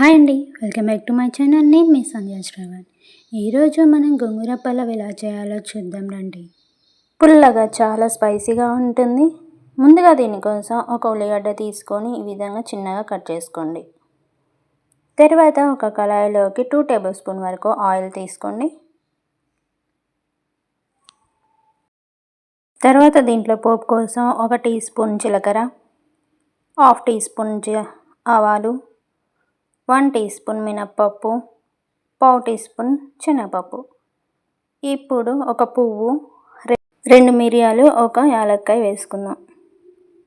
Hi అండి welcome back to my channel. నేను మీ సంధ్యా శ్రవణ్. ఈరోజు మనం గొంగూర పల్లవి ఎలా చేయాలో చూద్దాం రండి. పుల్లగా చాలా స్పైసీగా ఉంటుంది. ముందుగా దీనికోసం ఒక ఉల్లిగడ్డ తీసుకొని ఈ విధంగా చిన్నగా కట్ చేసుకోండి. తర్వాత ఒక కళాయిలోకి టూ టేబుల్ స్పూన్ వరకు ఆయిల్ తీసుకోండి. తర్వాత దీంట్లో పోపు కోసం ఒక టీ స్పూన్ జీలకర్ర హాఫ్ టీ స్పూన్ ఆవాలు వన్ టీ స్పూన్ మినప్పప్పు పావు టీ స్పూన్ శనగపప్పు. ఇప్పుడు ఒక పువ్వు రెండు మిరియాలు ఒక యాలక్కాయ వేసుకుందాం.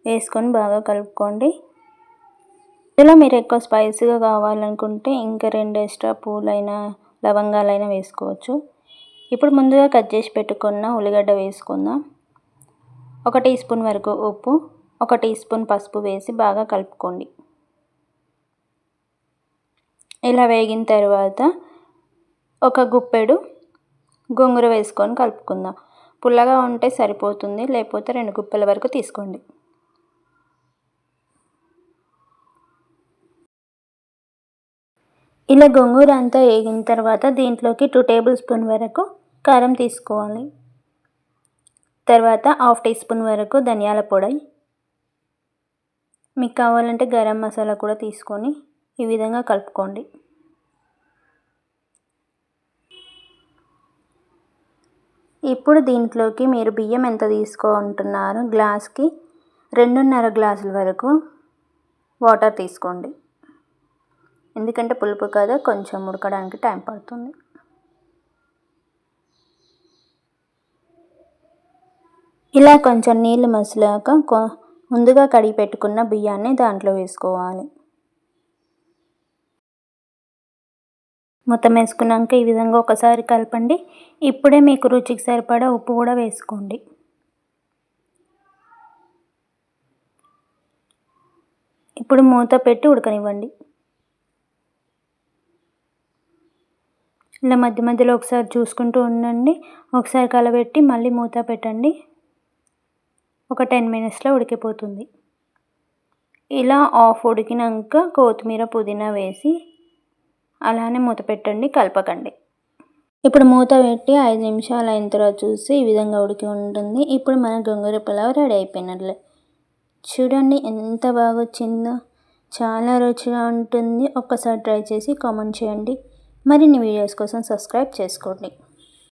వేసుకొని బాగా కలుపుకోండి. ఇందులో మీరు ఎక్కువ స్పైసీగా కావాలనుకుంటే ఇంకా రెండు ఎక్స్ట్రా పూలైనా లవంగాలైనా వేసుకోవచ్చు. ఇప్పుడు ముందుగా కట్ చేసి పెట్టుకున్న ఉల్లిగడ్డ వేసుకుందాం. ఒక టీ స్పూన్ వరకు ఉప్పు ఒక టీ స్పూన్ పసుపు వేసి బాగా కలుపుకోండి. ఇలా వేగిన తర్వాత ఒక గుప్పెడు గోంగూర వేసుకొని కలుపుకుందాం. పుల్లగా ఉంటే సరిపోతుంది. లేకపోతే రెండు గుప్పెల వరకు తీసుకోండి. ఇలా గోంగూర అంతా వేగిన తర్వాత దీంట్లోకి టూ టేబుల్ స్పూన్ వరకు కారం తీసుకోవాలి. తర్వాత హాఫ్ టీ స్పూన్ వరకు ధనియాల పొడి. మీకు కావాలంటే గరం మసాలా కూడా తీసుకొని ఈ విధంగా కలుపుకోండి. ఇప్పుడు దీంట్లోకి మీరు బియ్యం ఎంత తీసుకుంటున్నారు గ్లాస్కి రెండున్నర గ్లాసుల వరకు వాటర్ తీసుకోండి. ఎందుకంటే పులుపు కదా కొంచెం ఉడకడానికి టైం పడుతుంది. ఇలా కొంచెం నీళ్ళు మసిలాక ముందుగా కడిగి పెట్టుకున్న బియ్యాన్ని దాంట్లో వేసుకోవాలి. మొత్తం వేసుకున్నాక ఈ విధంగా ఒకసారి కలపండి. ఇప్పుడే మీకు రుచికి సరిపడా ఉప్పు కూడా వేసుకోండి. ఇప్పుడు మూత పెట్టి ఉడకనివ్వండి. ఇలా మధ్య మధ్యలో ఒకసారి చూసుకుంటూ ఉండండి. ఒకసారి కలబెట్టి మళ్ళీ మూత పెట్టండి. ఒక టెన్ మినిట్స్లో ఉడికిపోతుంది. ఇలా ఆఫ్ ఉడికినాక కొత్తిమీర పుదీనా వేసి అలానే మూత పెట్టండి కలపకండి. ఇప్పుడు మూత పెట్టి ఐదు నిమిషాలు అయిన తర్వాత చూసి ఈ విధంగా ఉడికి ఉంటుంది. ఇప్పుడు మన గొంగూర పులావ్ రెడీ అయిపోయినట్లే. చూడండి ఎంత బాగా వచ్చిందో. చాలా రుచిగా ఉంటుంది. ఒక్కసారి ట్రై చేసి కామెంట్ చేయండి. మరిన్ని వీడియోస్ కోసం సబ్స్క్రైబ్ చేసుకోండి.